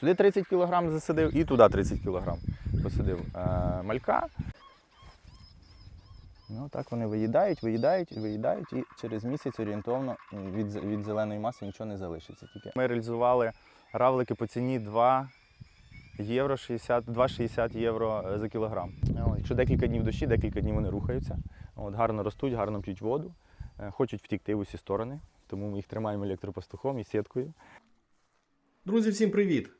Сюди 30 кг засадив і туди 30 кг посадив е, малька. Ну так вони виїдають, виїдають, виїдають, і через місяць орієнтовно від, від зеленої маси нічого не залишиться. Тільки ми реалізували равлики по ціні 2 євро 60, 2,60 євро е, за кілограм. От, Якщо декілька днів дощі, декілька днів вони рухаються. От, гарно ростуть, гарно п'ють воду, е, хочуть втікти в усі сторони, тому ми їх тримаємо електропастухом і сіткою. Друзі, всім привіт!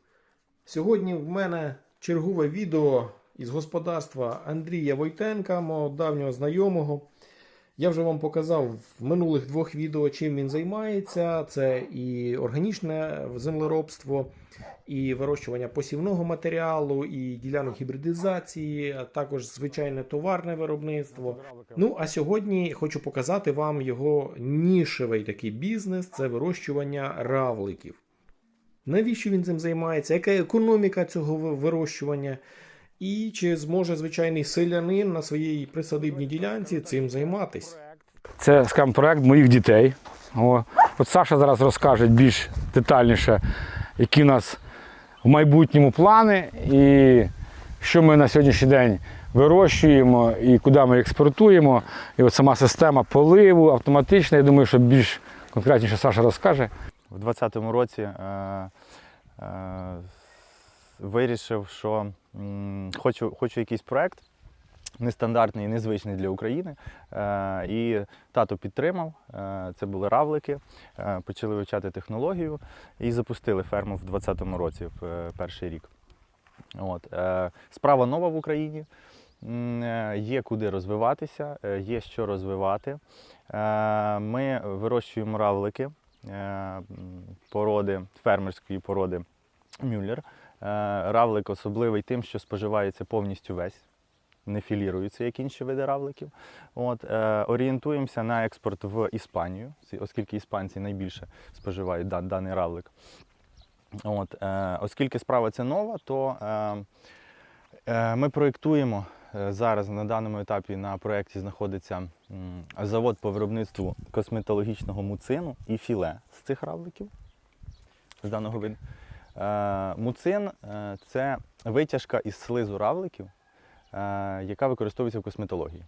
Сьогодні в мене чергове відео із господарства Андрія Войтенка, мого давнього знайомого. Я вже вам показав в минулих двох відео, чим він займається. Це і органічне землеробство, і вирощування посівного матеріалу, і ділянок гібридизації, а також звичайне товарне виробництво. Ну а сьогодні хочу показати вам його нішевий такий бізнес це вирощування равликів. Навіщо він цим займається? Яка економіка цього вирощування? І чи зможе звичайний селянин на своїй присадибній ділянці цим займатися? Це скажімо, проект моїх дітей. О, от Саша зараз розкаже більш детальніше, які у нас в майбутньому плани, і що ми на сьогоднішній день вирощуємо і куди ми експортуємо. І от сама система поливу автоматична. Я думаю, що більш конкретніше Саша розкаже. У 2020 році е, е, вирішив, що м, хочу, хочу якийсь проект нестандартний і незвичний для України. Е, і тато підтримав. Е, це були равлики. Е, почали вивчати технологію і запустили ферму в 2020 році, в е, перший рік. От, е, справа нова в Україні. Е, Є куди розвиватися, е, є що розвивати. Е, Ми вирощуємо равлики породи, фермерської породи Мюллер. Е, Равлик особливий тим, що споживається повністю весь, не філірується, як інші види равликів. От, е, орієнтуємося на експорт в Іспанію, оскільки іспанці найбільше споживають дан- даний равлик. От, е, оскільки справа ця нова, то е, е, ми проєктуємо е, зараз на даному етапі на проєкті знаходиться завод по виробництву косметологічного муцину і філе з цих равликів з даного виду. Е, муцин е, це витяжка із слизу равликів, е, яка використовується в косметології.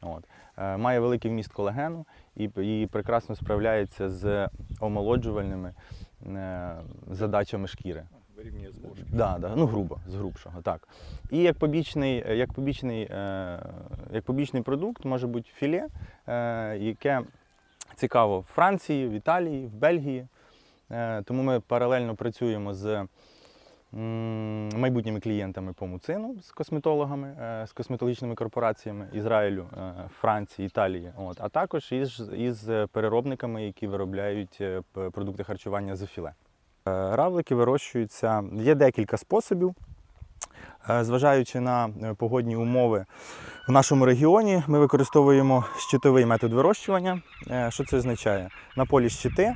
От. Е, має великий вміст колагену і, і прекрасно справляється з омолоджувальними е, задачами шкіри. Вирівнює з ложки. Да, да, ну грубо, з грубшого, так. І як побічний, як побічний, е, як побічний продукт може бути філе, е, яке цікаво в Франції, в Італії, в Бельгії. Е, тому ми паралельно працюємо з майбутніми клієнтами по муцину, з косметологами, з косметологічними корпораціями Ізраїлю, Франції, Італії. От, а також із, із переробниками, які виробляють продукти харчування з філе. Е, Равлики вирощуються. Є декілька способів. Е, Зважаючи на е, погодні умови в нашому регіоні, ми використовуємо щитовий метод вирощування. Що це означає? На полі щити,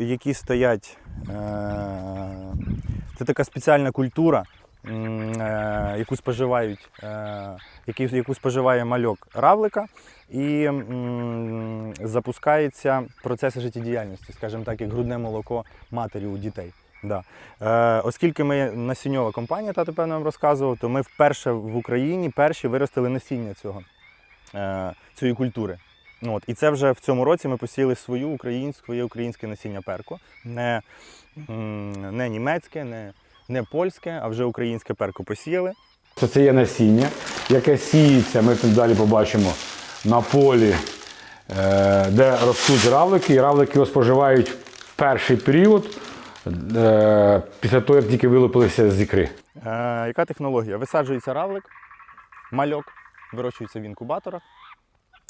які стоять. Це така спеціальна культура, яку споживають, е, яку споживає мальок равлика, і запускається процес життєдіяльності, скажімо так, як грудне молоко матері у дітей. Да. Е, оскільки ми насінньова компанія, тато певно вам розказував, то ми вперше в Україні перші виростили насіння цього, е, цієї культури. От. І це вже в цьому році ми посіяли свою українську, своє українське насіння перко. Не, не німецьке, не, не польське, а вже українське перко посіяли. Це, це є насіння, яке сіється, ми тут далі побачимо на полі, е, де ростуть равлики, і равлики його споживають в перший період, е, після того, як тільки вилупилися з ікри. Е, яка технологія? Висаджується равлик, мальок, вирощується в інкубаторах,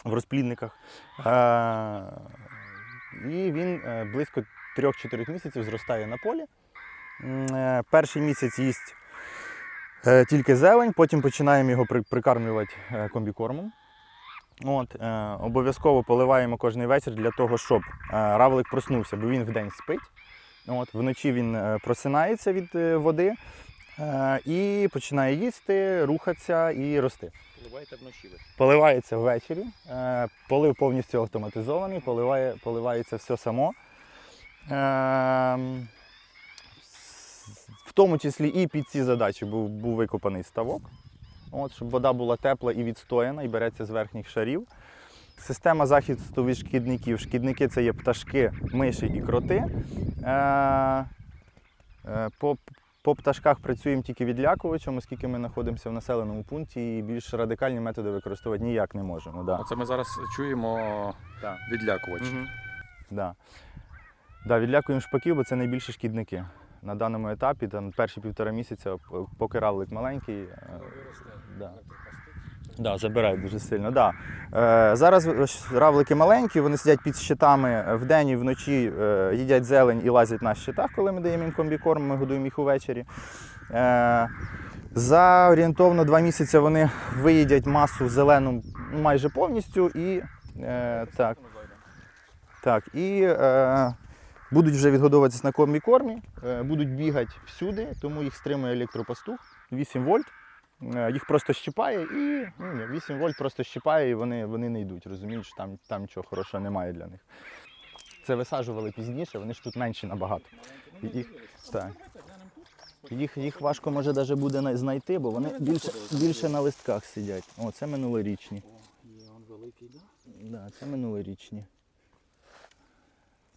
в розплідниках. Е, і він е, близько 3-4 місяців зростає на полі. Е, перший місяць їсть е, тільки зелень, потім починаємо його прикармлювати е, комбікормом. От, е, обов'язково поливаємо кожен вечір для того, щоб равлик проснувся, бо він вдень спить. От, вночі він просинається від води е, і починає їсти, рухатися і рости. Поливаєте вночі ви. Поливається ввечері, е, полив повністю автоматизований, поливає, поливається все само. Ем, в тому числі і під ці задачі був, був викопаний ставок, от, щоб вода була тепла і відстояна, і береться з верхніх шарів. Система захисту від шкідників. Шкідники це є пташки, миші і кроти. Е, е, по, по пташках працюємо тільки відлякувачем, оскільки ми знаходимося в населеному пункті і більш радикальні методи використовувати ніяк не можемо. Да. Оце ми зараз чуємо Так. відлякувач. Угу. Да. Да, відлякуємо шпаків, бо це найбільші шкідники. На даному етапі, там, перші півтора місяця, поки равлик маленький. е, Да. Да, забирають дуже сильно. Да. Е, зараз равлики маленькі, вони сидять під щитами вдень і вночі е, їдять зелень і лазять на щитах, коли ми даємо їм комбікорм, ми годуємо їх увечері. Е, за орієнтовно два місяці вони виїдять масу зелену майже повністю і е, так. Так, і е, будуть вже відгодовуватися на комбікормі, е, будуть бігати всюди, тому їх стримує електропастух 8 вольт. Е, їх просто щипає і ну, ні, 8 вольт просто щипає, і вони, вони не йдуть. Розумієш, там, там нічого хорошого немає для них. Це висаджували пізніше, вони ж тут менші набагато. Їх, так. Їх, їх важко може навіть буде знайти, бо вони більше, більше на листках сидять. О, це минулорічні. Да, це минулорічні.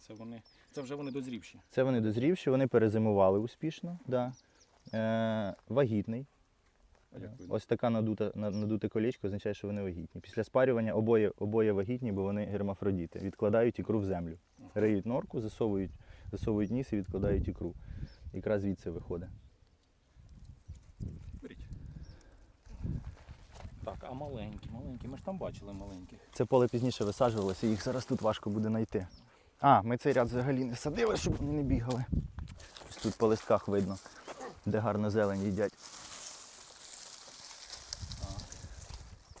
Це вони. Це вже вони дозрівші. Це вони дозрівші, вони перезимували успішно. Да. Е, вагітний. Ось така надута, на- надуте колечко означає, що вони вагітні. Після спарювання обоє, обоє вагітні, бо вони гермафродіти. Відкладають ікру в землю. Риють норку, засовують, засовують ніс і відкладають ікру. Ікра звідси виходить. Беріть. Так, а маленькі, маленькі. Ми ж там бачили маленьких. Це поле пізніше висаджувалося, їх зараз тут важко буде знайти. А, ми цей ряд взагалі не садили, щоб вони не бігали. Ось тут по листках видно, де гарно зелень їдять.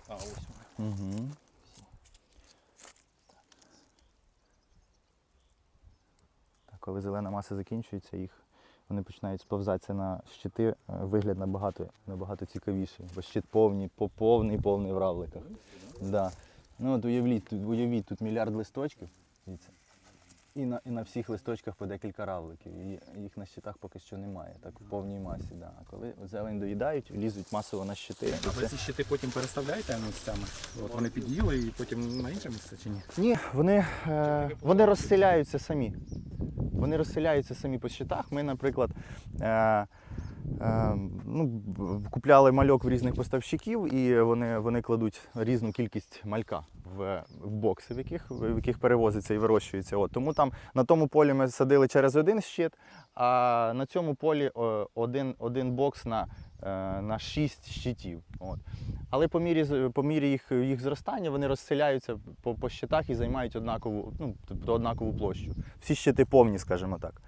А, ось вони. Угу. Так, коли зелена маса закінчується, їх вони починають сповзатися на щити, е, вигляд набагато, набагато цікавіший, бо щит повний, по- повний, повний в равликах. Да. Ну от уявіть, тут, уявіть, тут мільярд листочків. Дивіться. І на, і на всіх листочках по декілька равликів. І їх на щитах поки що немає, так в повній масі. Да. А коли зелень доїдають, лізуть масово на щити. А ви це- ці щити потім переставляєте місцями? От вони під'їли і потім на інше місце чи ні? Ні, вони, е, вони розселяються самі. Вони розселяються самі по щитах. Ми, наприклад, е, ну, купляли мальок в різних поставщиків, і вони, вони кладуть різну кількість малька в, в бокси, в яких, в яких перевозиться і вирощується. От. Тому там на тому полі ми садили через один щит, а на цьому полі один, один бокс на, е, на шість щитів. От. Але по мірі, по мірі їх, їх зростання вони розселяються по, по щитах і займають однакову, ну, тобто однакову площу. Всі щити повні, скажімо так.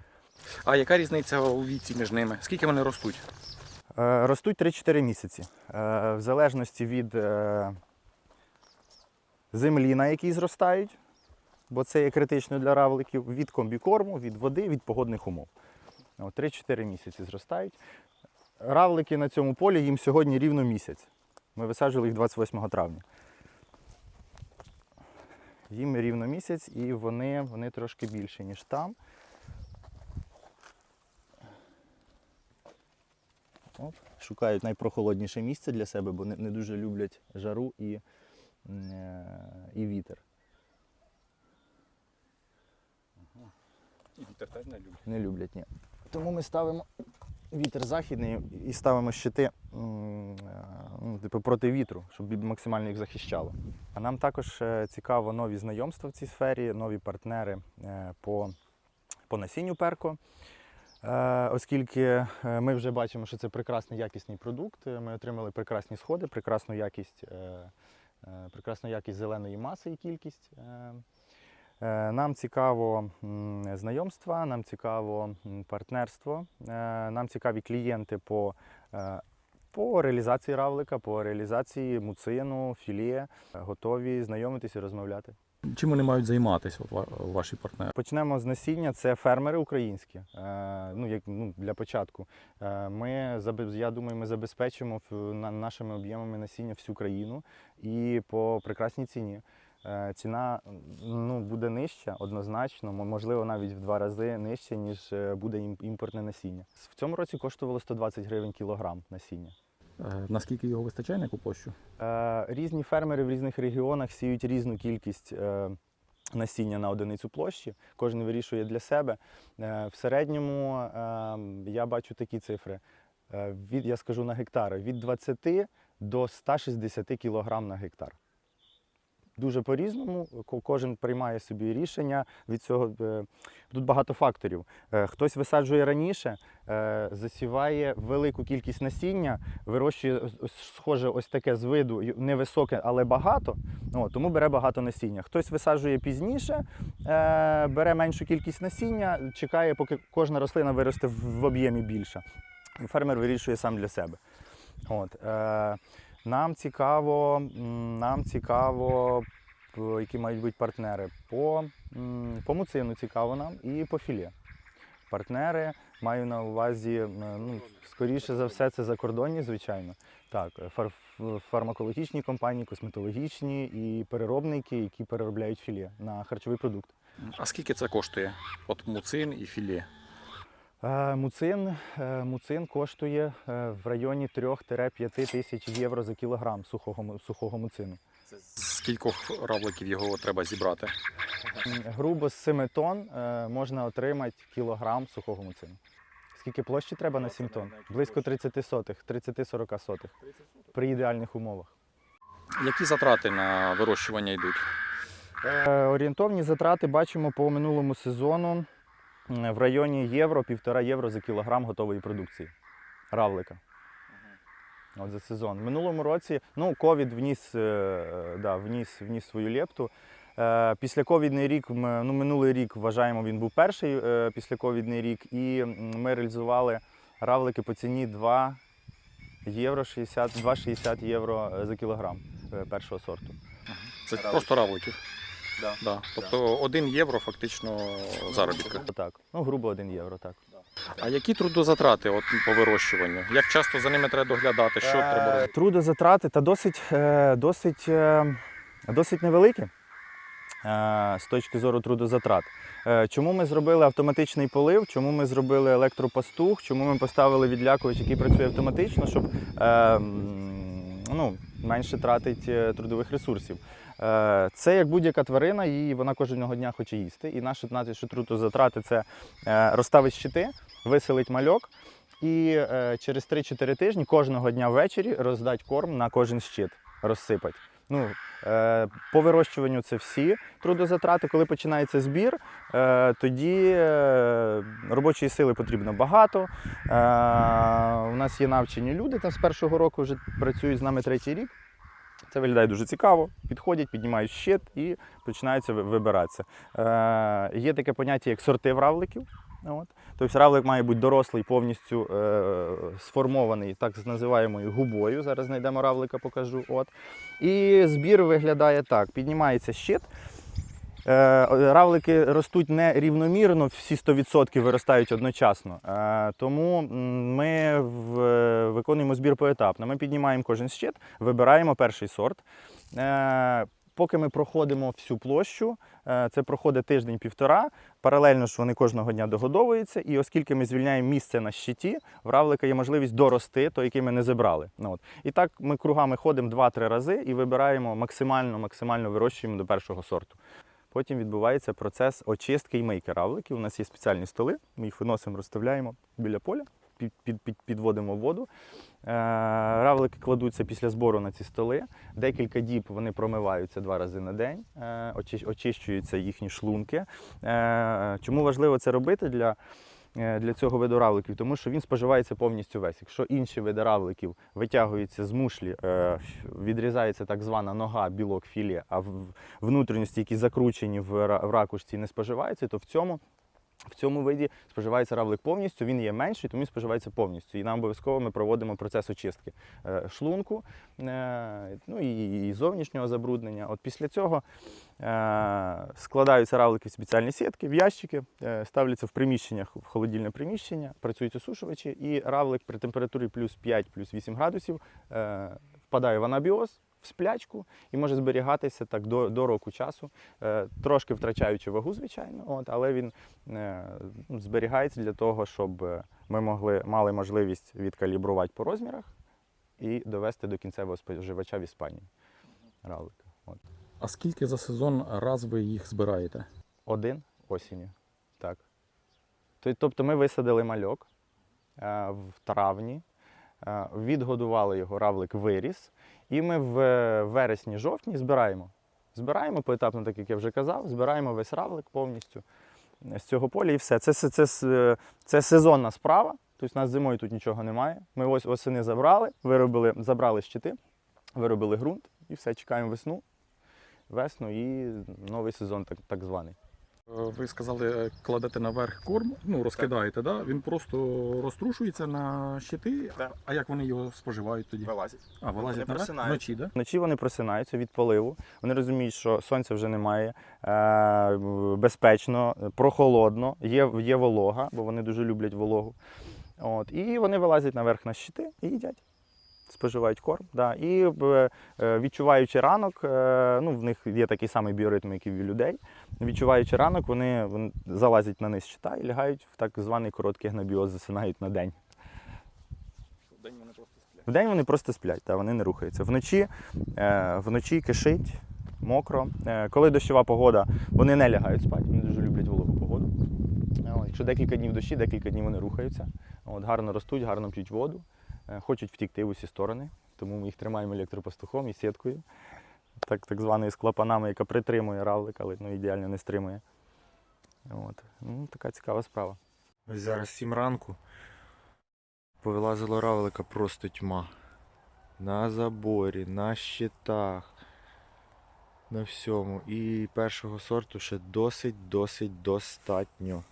А яка різниця у віці між ними? Скільки вони ростуть? Е, ростуть 3-4 місяці. Е, в залежності від е, землі, на якій зростають, бо це є критично для равликів, від комбікорму, від води, від погодних умов. 3-4 місяці зростають. Равлики на цьому полі їм сьогодні рівно місяць. Ми висаджували їх 28 травня. Їм рівно місяць і вони, вони трошки більші, ніж там. От, шукають найпрохолодніше місце для себе, бо не, не дуже люблять жару і, е, і вітер. Вітер теж не люблять. Не люблять, ні. Тому ми ставимо вітер західний і ставимо щити е, ну, типу, проти вітру, щоб максимально їх захищало. А нам також е, цікаво нові знайомства в цій сфері, нові партнери по, по насінню перко. Е, Оскільки е, ми вже бачимо, що це прекрасний якісний продукт, е, ми отримали прекрасні сходи, прекрасну якість, прекрасну якість зеленої маси і кількість. Нам цікаво знайомства, нам цікаво партнерство, нам цікаві клієнти по, по реалізації равлика, по реалізації муцину, філе. Е, Готові знайомитися і розмовляти. Чим вони мають займатися, от ваші партнери? Почнемо з насіння. Це фермери українські. Е, ну, як, ну, для початку. Е, ми, я думаю, ми забезпечимо нашими об'ємами насіння всю країну і по прекрасній ціні. е, ціна ну, буде нижча, однозначно, можливо, навіть в два рази нижча, ніж е, буде ім- імпортне насіння. В цьому році коштувало 120 гривень кілограм насіння. Е, Наскільки його вистачає на яку площу? Е, Різні фермери в різних регіонах сіють різну кількість е, насіння на одиницю площі. Кожен вирішує для себе. В середньому я бачу такі цифри. Від, я скажу на гектар від 20 до 160 кг на гектар. Дуже по-різному, кожен приймає собі рішення від цього. е, Тут багато факторів. Е, Хтось висаджує раніше, е, засіває велику кількість насіння, вирощує схоже ось таке з виду, невисоке, але багато. О, тому бере багато насіння. Хтось висаджує пізніше, бере меншу кількість насіння, чекає, поки кожна рослина виросте в, об'ємі більше. Фермер вирішує сам для себе. От, нам цікаво, нам цікаво, які мають бути партнери. По, по муцину цікаво нам і по філе. Партнери маю на увазі, ну, скоріше за все, це закордонні, звичайно. Так, фар, фармакологічні компанії, косметологічні і переробники, які переробляють філе на харчовий продукт. А скільки це коштує? От муцин і філе. Е, Муцин, е, муцин коштує е, в районі 3-5 тисяч євро за кілограм сухого, сухого муцину. З кількох равликів його треба зібрати? Грубо з 7 тонн можна отримати кілограм сухого муцину. Скільки площі треба на 7 тонн? Близько 30 сотих, 30-40 сотих при ідеальних умовах. Які затрати на вирощування йдуть? Орієнтовні затрати бачимо по минулому сезону в районі євро, півтора євро за кілограм готової продукції. Равлика. От за сезон. В минулому році ну, ковід вніс, е, да, вніс, вніс свою лепту. Е, Післяковідний рік, ну, минулий рік, вважаємо, він був перший е, післяковідний рік, і ми реалізували равлики по ціні 2 євро 60, 2,60 євро за кілограм першого сорту. Це просто равликів. Да. Да. Тобто 1 євро фактично заробітка. Так, ну грубо 1 євро, так. А які трудозатрати от, по вирощуванню? Як часто за ними треба доглядати? Що треба Е, робити? Трудозатрати та досить, е, досить, е, досить невеликі е, з точки зору трудозатрат. Е, Чому ми зробили автоматичний полив? Чому ми зробили електропастух? Чому ми поставили відлякувач, який працює автоматично, щоб е, ну, менше тратить трудових ресурсів? Е, Це як будь-яка тварина, і вона кожного дня хоче їсти. І наші трудозатрати це е, розставить щити, виселить мальок. І е, через 3-4 тижні кожного дня ввечері роздать корм на кожен щит, розсипать. Ну, по вирощуванню це всі трудозатрати. Коли починається збір, тоді робочої сили потрібно багато. У нас є навчені люди, там з першого року вже працюють з нами третій рік. Це виглядає дуже цікаво. Підходять, піднімають щит і починаються вибиратися. Е, є таке поняття, як сорти равликів. От. Тобто равлик має бути дорослий, повністю е, сформований так називаємою губою. Зараз знайдемо равлика, покажу. От. І збір виглядає так: піднімається щит. Е, Равлики ростуть не рівномірно, всі 100% виростають одночасно. Е, Тому ми виконуємо збір поетапно. Ми піднімаємо кожен щит, вибираємо перший сорт. Е, Поки ми проходимо всю площу, е, це проходить тиждень-півтора. Паралельно ж вони кожного дня догодовуються. І оскільки ми звільняємо місце на щиті, в равлика є можливість дорости, той, який ми не забрали. Ну, от. І так ми кругами ходимо 2-3 рази і вибираємо максимально, максимально вирощуємо до першого сорту. Потім відбувається процес очистки і мийки равликів. У нас є спеціальні столи, ми їх виносимо, розставляємо біля поля, під, під, під, підводимо воду. Е, равлики кладуться після збору на ці столи. Декілька діб вони промиваються два рази на день, е, очи- очищуються їхні шлунки. Е, чому важливо це робити для, для цього виду равликів? Тому що він споживається повністю весь. Якщо інші види равликів витягуються з мушлі, е, відрізається так звана нога, білок філі, а в- внутрішності, які закручені в ракушці, не споживаються, то в цьому. В цьому виді споживається равлик повністю, він є менший, тому він споживається повністю. І нам обов'язково ми проводимо процес очистки е, шлунку, е, ну і, зовнішнього забруднення. От після цього е, складаються равлики в спеціальні сітки, в ящики, ставляться в приміщеннях, в холодильне приміщення, працюють осушувачі, і равлик при температурі плюс 5, плюс 8 градусів впадає в анабіоз в сплячку і може зберігатися так до, до року часу, е, трошки втрачаючи вагу, звичайно, от, але він е, зберігається для того, щоб е, ми могли, мали можливість відкалібрувати по розмірах і довести до кінцевого споживача в Іспанії. Равлика. От. А скільки за сезон раз ви їх збираєте? Один осінню. Так. Тобто ми висадили мальок в травні, відгодували його, равлик виріс, і ми в е, вересні-жовтні збираємо. Збираємо поетапно, так як я вже казав, збираємо весь равлик повністю з цього поля і все. Це, це, це, це сезонна справа. Тобто у нас зимою тут нічого немає. Ми ось осени забрали, виробили, забрали щити, виробили ґрунт і все, чекаємо весну, весну і новий сезон, так, так званий. Е, Ви сказали, е, кладете наверх корм, ну розкидаєте, да? він просто розтрушується на щити. Так. А як вони його споживають тоді? Вилазять. А, вилазять Вони наверх вночі, да? Вночі вони просинаються від поливу. Вони розуміють, що сонця вже немає, е, безпечно, прохолодно, є, є волога, бо вони дуже люблять вологу. От, і вони вилазять наверх на щити і їдять. Споживають корм. Да. І е, відчуваючи ранок, е, ну, в них є такий самий біоритм, як і в людей. Відчуваючи ранок, вони, вони залазять на низ щита і лягають в так званий короткий гнобіоз, засинають на день. День вони просто сплять. Вдень вони просто сплять, та, вони не рухаються. Вночі, е, вночі кишить, мокро. Коли дощова погода, вони не лягають спати, вони дуже люблять вологу погоду. Якщо декілька днів дощі, декілька днів вони рухаються. От, гарно ростуть, гарно п'ють воду, хочуть втікти в усі сторони, тому ми їх тримаємо електропастухом і сіткою, так, так званою з клапанами, яка притримує равлик, але ну, ідеально не стримує. От. Ну, така цікава справа. Ось зараз 7 ранку. Повилазило равлика просто тьма. На заборі, на щитах, на всьому. І першого сорту ще досить-досить достатньо.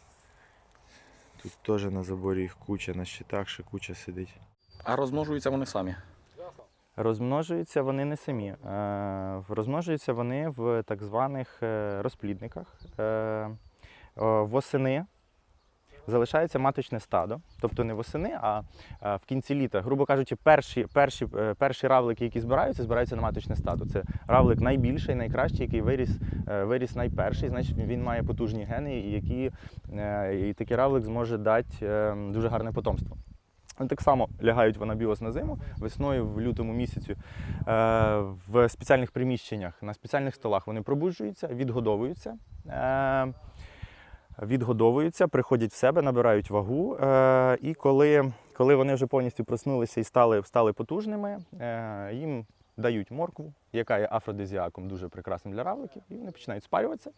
Тут теж на заборі їх куча, на щитах ще куча сидить. А розмножуються вони самі. Розмножуються вони не самі. Е, Розмножуються вони в так званих е, розплідниках. Е, Восени залишається маточне стадо, тобто не восени, а в кінці літа, грубо кажучи, перші, перші, перші равлики, які збираються, збираються на маточне стадо. Це равлик найбільший, найкращий, який виріс, виріс найперший, значить він має потужні гени, які, і такий равлик зможе дати дуже гарне потомство. Так само лягають в анабіоз на зиму, весною, в лютому місяці, е, в спеціальних приміщеннях, на спеціальних столах вони пробуджуються, відгодовуються. Е, відгодовуються, приходять в себе, набирають вагу. Е, і коли, коли вони вже повністю проснулися і стали, стали потужними, їм дають моркву, яка є афродизіаком дуже прекрасним для равликів, і вони починають спарюватися.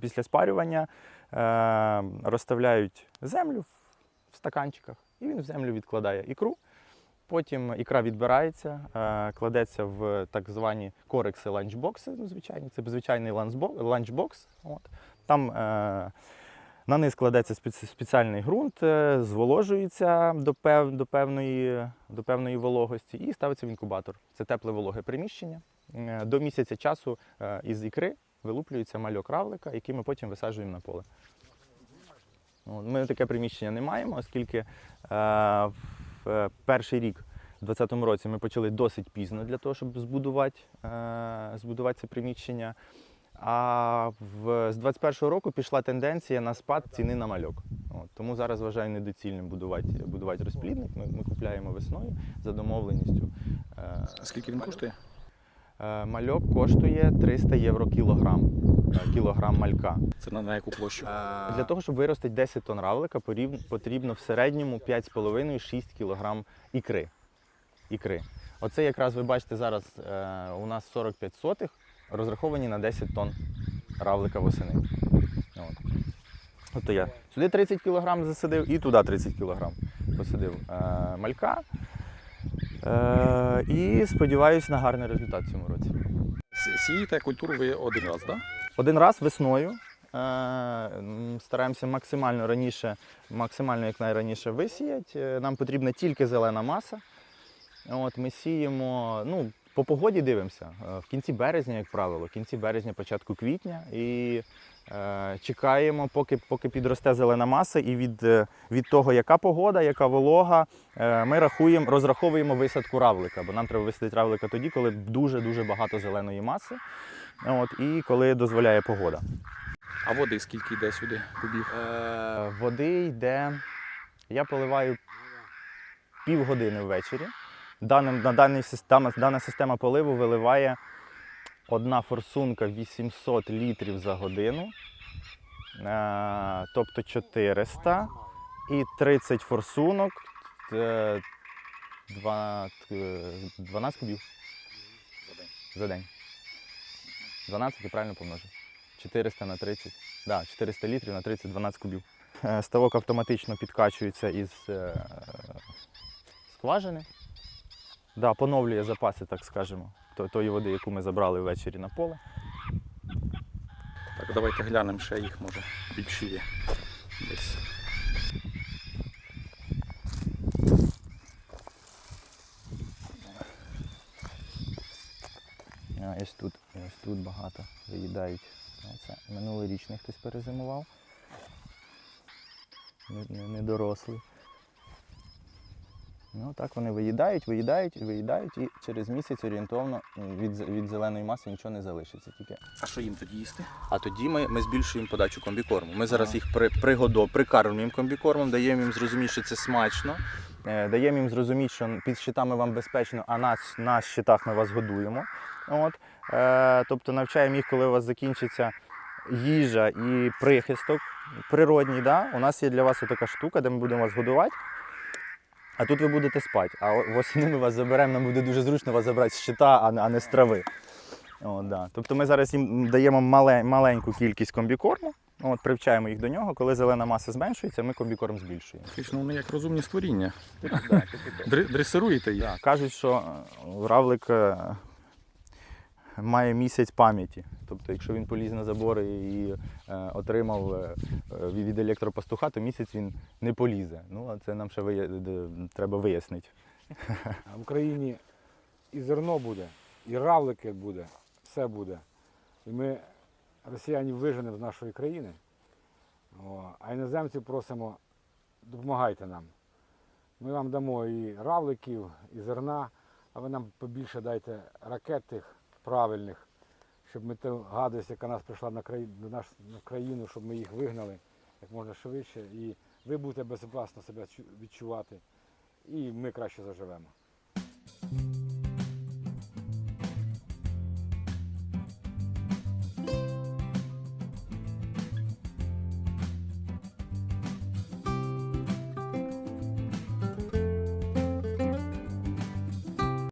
Після спарювання розставляють землю в стаканчиках, і він в землю відкладає ікру. Потім ікра відбирається, е, кладеться в так звані корекси ланчбокси, ну, звичайні. Це звичайний ланчбокс. От. Там е, на низ кладеться спеціальний ґрунт, е, зволожується до, пев, до, певної, до певної вологості і ставиться в інкубатор. Це тепле вологе приміщення. До місяця часу із ікри вилуплюється мальок равлика, який ми потім висаджуємо на поле. Ми таке приміщення не маємо, оскільки е, в е, перший рік, у 2020 році, ми почали досить пізно для того, щоб збудувати, е, збудувати це приміщення. А в, з 21-го року пішла тенденція на спад ціни на мальок. От, тому зараз вважаю недоцільним будувати, будувати розплідник. Ми, ми купляємо весною за домовленістю. Скільки він коштує? Е, мальок коштує 300 євро кілограм, е, кілограм малька. Це на, на яку площу? Для того, щоб виростити 10 тонн равлика, потрібно в середньому 5,5-6 кг ікри. ікри. Оце якраз ви бачите зараз е, у нас 45 сотих, розраховані на 10 тонн равлика восени. От. Тобто я сюди 30 кг засадив і туди 30 кг посадив е, малька. Е, і сподіваюся на гарний результат в цьому році. Сієте культуру ви один раз, так? Один раз весною е, стараємося максимально раніше, максимально як найраніше висіяти. Е, Нам потрібна тільки зелена маса. От ми сіємо, ну, по погоді дивимося. В кінці березня, як правило, в кінці березня, початку квітня. І Чекаємо, поки, поки підросте зелена маса, і від, е, від того, яка погода, яка волога, е, ми рахуємо, розраховуємо висадку равлика, бо нам треба висадити равлика тоді, коли дуже-дуже багато зеленої маси. От, і коли дозволяє погода. А води скільки йде сюди кубів? Е, води йде. Я поливаю півгодини ввечері. Даним, на даний, система, дана система поливу виливає одна форсунка 800 літрів за годину, е, тобто 400 і 30 форсунок. е, два- е, 12 кубів за день. 12 я правильно помножив. 400 на 30. Да, 400 літрів на 30-12 кубів. Е, Ставок автоматично підкачується із е, скважини. Да, поновлює запаси, так скажемо, тої води, яку ми забрали ввечері на поле. Так, давайте глянемо ще їх, може, більші є. Десь. А, ось тут, ось тут багато виїдають. Це минулорічний хтось перезимував. Не- не- Недорослий. Ну так вони виїдають, виїдають, виїдають, і через місяць орієнтовно від, від зеленої маси нічого не залишиться. Тільки А що їм тоді їсти? А тоді ми, ми збільшуємо подачу комбікорму. Ми зараз їх при, пригодо, прикармлюємо комбікормом, даємо їм зрозуміти, що це смачно. Е, даємо їм зрозуміти, що під щитами вам безпечно, а нас, на щитах ми вас годуємо. От. Е, тобто навчаємо їх, коли у вас закінчиться їжа і прихисток природній. Да? У нас є для вас така штука, де ми будемо вас годувати. А тут ви будете спати. А восени ми вас заберемо, нам буде дуже зручно вас забрати з щита, а не, з трави. О, да. Тобто ми зараз їм даємо мале, маленьку кількість комбікорму, от, привчаємо їх до нього. Коли зелена маса зменшується, ми комбікорм збільшуємо. Фактично вони як розумні створіння. Дресируєте їх. Да. Кажуть, що е, равлик е, має місяць пам'яті. Тобто, якщо він поліз на забори і е, отримав е, е, від електропастуха, то місяць він не полізе. Ну, а це нам ще вия... треба вияснити. В Україні і зерно буде, і равлики буде, все буде. І ми росіянів виженемо з нашої країни. А іноземців просимо, допомагайте нам. Ми вам дамо і равликів, і зерна, а ви нам побільше дайте ракет тих правильних, щоб ми ту гадость, яка нас прийшла на країну, до нас на країну, щоб ми їх вигнали як можна швидше. І ви будете безпечно себе відчувати, і ми краще заживемо.